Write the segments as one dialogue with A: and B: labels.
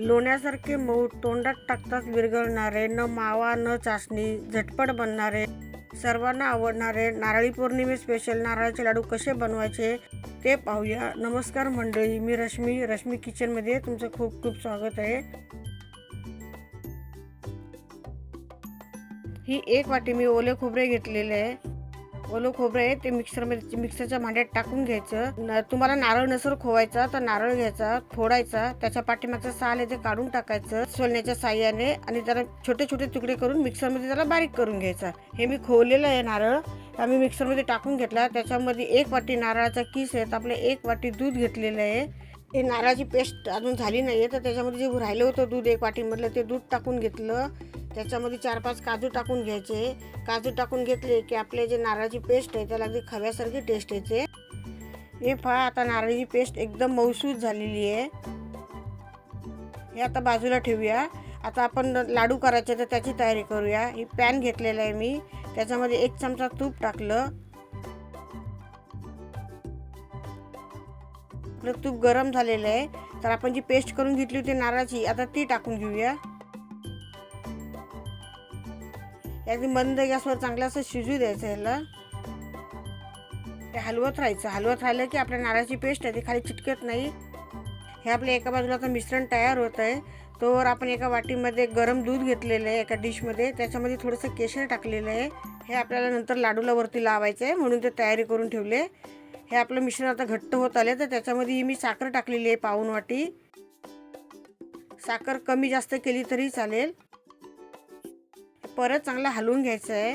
A: लोण्यासारखे मऊ तोंडात टाकताच विरघळणारे न मावा न चाचणी झटपट बनणारे सर्वांना आवडणारे नारळी पौर्णिमे स्पेशल नारळाचे लाडू कसे बनवायचे ते पाहूया. नमस्कार मंडळी मी रश्मी रश्मी किचनमध्ये तुमचं खूप खूप स्वागत आहे. ही एक वाटी मी ओले खोबरे घेतलेले आहे. ओलं खोबरं आहे ते मिक्सरमध्ये मिक्सरच्या भांड्यात टाकून घ्यायचं. न तुम्हाला नारळ नसर खोवायचा तर नारळ घ्यायचा फोडायचा. त्याच्या पाठीमागचं साल आहे ते काढून टाकायचं सोलण्याच्या साह्याने आणि त्याला छोटे छोटे तुकडे करून मिक्सरमध्ये त्याला बारीक करून घ्यायचा. हे मी खोवलेलं आहे नारळ. आम्ही मिक्सरमध्ये टाकून घेतला. त्याच्यामध्ये एक वाटी नारळाचा किस आहे तर आपलं एक वाटी दूध घेतलेलं आहे. हे नारळाची पेस्ट अजून झाली नाही आहे तर त्याच्यामध्ये जे राहिलं होतं दूध एक वाटीमधलं ते दूध टाकून घेतलं. त्याच्यामध्ये चार पाच काजू टाकून घ्यायचे. काजू टाकून घेतले की आपले जे नारळाची पेस्ट आहे त्याला अगदी खव्यासारखी टेस्ट येते. हे पहा आता नारळाची पेस्ट एकदम मौसूद झालेली आहे. हे आता बाजूला ठेवूया. आता आपण लाडू करायचे तर त्याची तयारी करूया. ही पॅन घेतलेला आहे मी. त्याच्यामध्ये एक चमचा तूप टाकलं. आपलं तूप गरम झालेलं आहे. तर आपण जी पेस्ट करून घेतली होती नारळाची आता ती टाकून घेऊया. याची मंद गॅसवर चांगलं असं शिजू द्यायचं ह्याला. ते हलवत राहायचं. हलवत राहिलं की आपल्या नारळाची पेस्ट आहे ती खाली चिटकत नाही. हे आपल्या एका बाजूला आता मिश्रण तयार होत आहे. तोवर आपण एका वाटीमध्ये गरम दूध घेतलेलं आहे एका डिशमध्ये. त्याच्यामध्ये थोडंसं केशर टाकलेलं आहे. हे आपल्याला नंतर लाडूला वरती लावायचं आहे म्हणून ते तयारी करून ठेवले. हे आपलं मिश्रण आता घट्ट होत आले तर त्याच्यामध्ये ही मी साखर टाकलेली आहे पाऊन वाटी. साखर कमी जास्त केली तरी चालेल. परत चांगलं हलवून घ्यायचं आहे.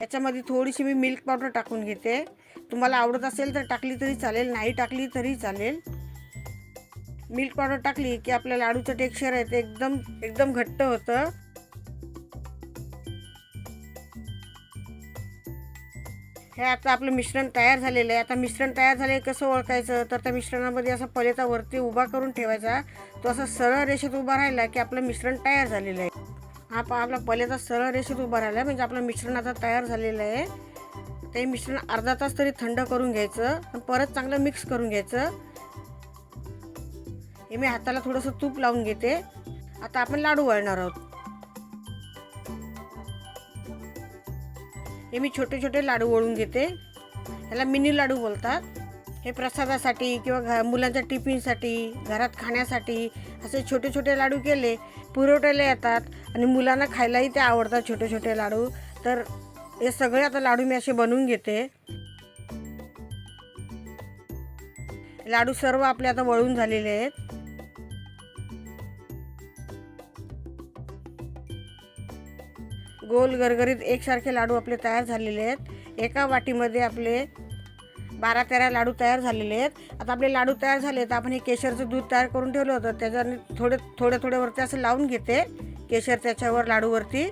A: याच्यामध्ये थोडीशी मी मिल्क पावडर टाकून घेते. तुम्हाला आवडत असेल तर टाकली तरी चालेल नाही टाकली तरी चालेल. मिल्क पावडर टाकली की आपल्या लाडूचं टेक्स्चर आहे ते एकदम एकदम घट्ट होतं. हे आता आपलं मिश्रण तयार झालेलं आहे. आता मिश्रण तयार झाले कसं ओळखायचं? तर त्या मिश्रणामध्ये असा पलेचा वरती उभा करून ठेवायचा. तो असा सरळ रेषेत उभा राहिला की आपलं मिश्रण तयार झालेलं आहे. हा पहा आपला पहिल्याचा सरळ रेषेत उभा राहिला म्हणजे आपलं मिश्रण आता तयार झालेलं आहे. ते मिश्रण अर्धा तास तरी थंड करून घ्यायचं परत चांगलं मिक्स करून घ्यायचं. हे मी हाताला थोडंसं तूप लावून घेते. आता आपण लाडू वळणार आहोत. हे मी छोटे छोटे लाडू वळून घेते. ह्याला मिनी लाडू बोलतात. हे प्रसादासाठी किंवा घ मुलांच्या टिफिनसाठी घरात खाण्यासाठी असे छोटे छोटे लाडू केले पुरवठ्याला येतात. आणि मुलांना खायलाही ते आवडतात छोटे छोटे लाडू. तर हे सगळे आता लाडू मी असे बनवून घेते. लाडू सर्व आपले आता वळून झालेले आहेत. गोल गरगरीत एकसारखे लाडू आपले तयार झालेले आहेत. एका वाटीमध्ये आपले बारा तेरा लाडू तयार झालेले आहेत. आता आपले लाडू तयार झाले तर आपण हे केशरचं दूध तयार करून ठेवलं होतं. त्याच्याने थोडे थोडे थोडे वरती असं लावून घेते. केशर त्याच्यावर लाडूवरती.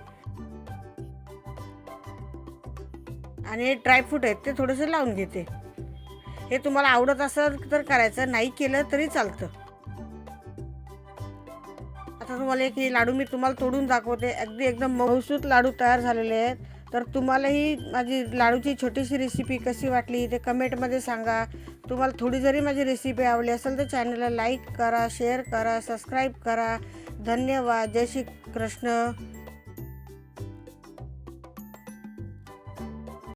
A: आणि ड्रायफ्रूट आहेत ते थोडंसं लावून घेते. हे तुम्हाला आवडत असेल तर करायचं नाही केलं तरी चालतं. आता तुम्हाला एक हे लाडू मी तुम्हाला तोडून दाखवते. अगदी एकदम मौसूत लाडू तयार झालेले आहेत. तर तुम्हालाही माझी लाडूची छोटीशी रेसिपी कशी वाटली ते कमेंटमध्ये सांगा. तुम्हाला थोडी जरी माझी रेसिपी आवडली असेल तर चॅनलला लाईक करा शेअर करा सबस्क्राईब करा. धन्यवाद. जय श्री कृष्ण